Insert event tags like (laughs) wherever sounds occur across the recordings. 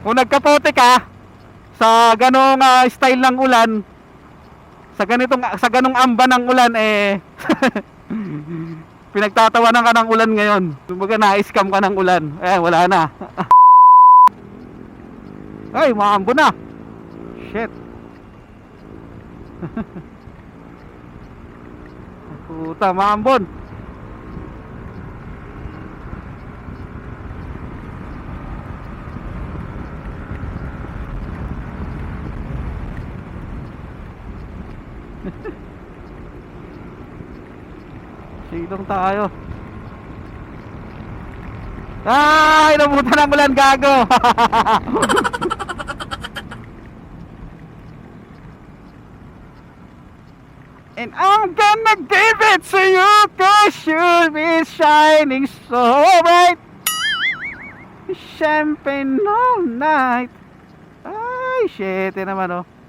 Kung nagkapote ka sa ganong ah, style ng ulan, sa ganitong sa ganong amba ng ulan eh (laughs) pinagtatawanan ka ng ulan ngayon. Kumbaga na-scam ka ng ulan. Eh wala na. (laughs) Ay, maambo na. Shit. (laughs) Puta, maambon. Silong tayo. Ay, nabutan ng ulan gago. (laughs) And I'm gonna give it to you Cause you'll be shining so bright Champagne all night Ay, shit naman oh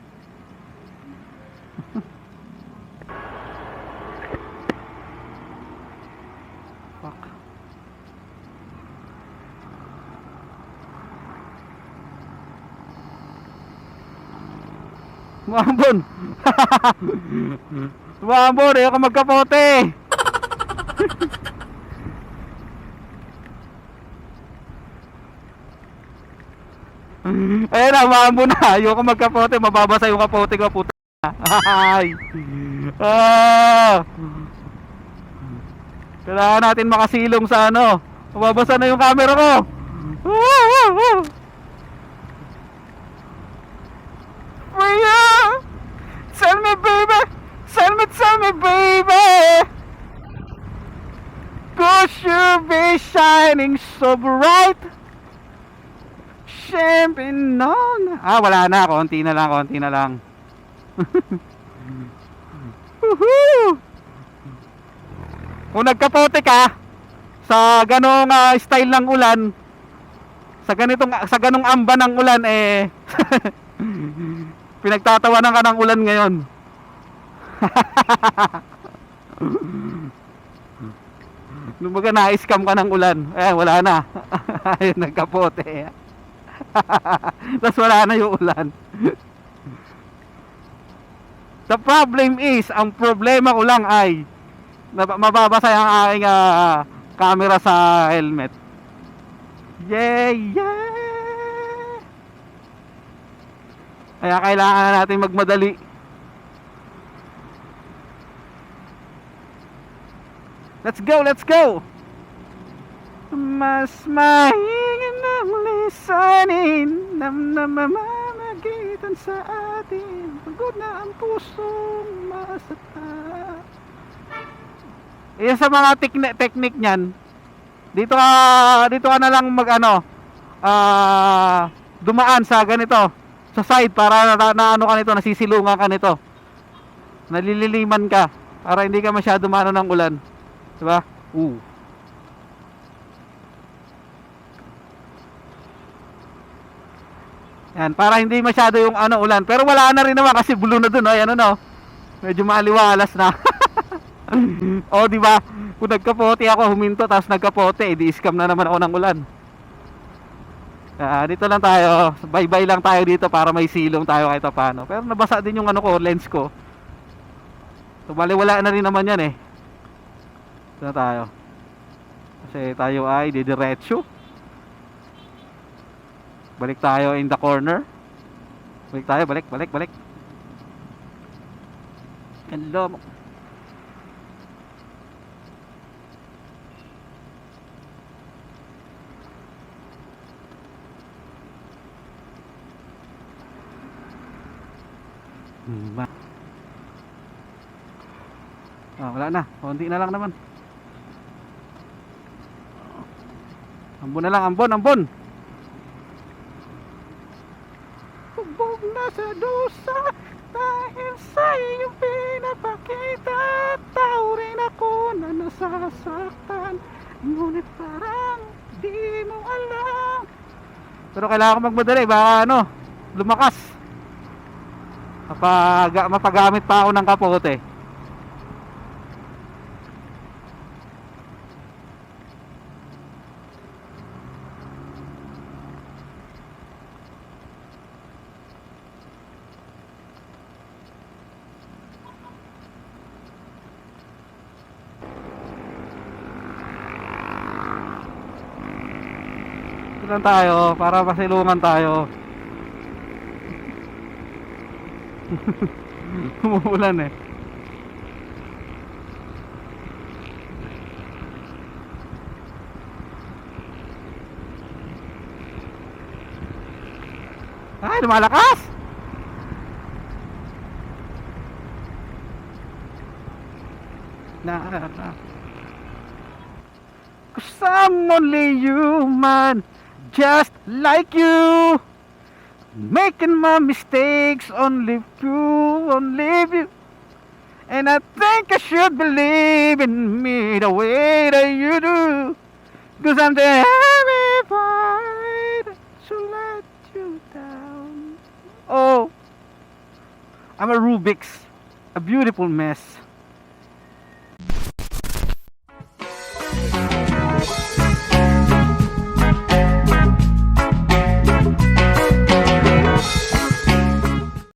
Mambon (laughs) Mambon, ayoko magkapote (laughs) Ayun na, maambo na. Ayoko magkapote. Mababasa yung kapote ko, puta. Ay. Ah. Kailangan natin makasilong sa ano. Mababasa na yung camera ko. Ah, ah, ah. Shining so bright Champagne on Ah, wala na. Konti na lang, konti na lang. (laughs) Kung nagkapote ka sa ganong ah, style ng ulan, sa ganitong sa ganong amba ng ulan eh (laughs) pinagtatawanan ka ng ulan ngayon. (laughs) Lumbaga na-scam ka ng ulan. Eh, wala na. (laughs) Ayun, nagkapote. (laughs) Tapos wala na yung ulan. The problem is, ang problema ko lang ay mababasa ang aking ah, camera sa helmet. Yeah, yeah! Kaya kailangan natin magmadali. Let's go, let's go! Mas mahingin ng lisanin. Nam na mamamagitan sa atin. Pagod na ang pusong masata. Isa sa mga teknik teknik niyan dito ka dito ka na lang mag ano ah dumaan sa ganito sa side para na, na ano ka nito nasisilungan ka nito. Nalililiman ka para hindi ka masyado maano ng ulan di ba uh Yan, para hindi masyado yung ano ulan. Pero wala na rin naman kasi blue na dun, oh. Ano. Medyo maliwalas na. (laughs) oh, di ba? Kung nagkapote ako, huminto tapos nagkapote, edi scam na naman ako ng ulan. Ah, dito lang tayo. Bye-bye lang tayo dito para may silong tayo kahit paano. Pero nabasa din yung ano ko, lens ko. So, bali wala na rin naman yan eh. Dito na tayo. Kasi tayo ay didiretso. Balik tayo in the corner. Balik tayo, balik, balik, balik. Hello. Hmm? Ah, wala na. Konti na lang naman. Ambon na lang, ambon, ambon. Hubog na sa dusa Dahil sa iyong pinapakita Tao rin ako na nasasaktan. Ngunit parang di mo alam. Pero kailangan ko magmadali Baka ano, lumakas. Kapag mapagamit pa ako ng kapote lang tayo para masilungan tayo. (laughs) Umuulan eh. Ay, lumalakas! Na, na. Cause I'm only human, just like you. Making my mistakes, only you, only you. And I think I should believe in me the way that you do. Cause I'm terrified to let you down. Oh, I'm a Rubik's, a beautiful mess.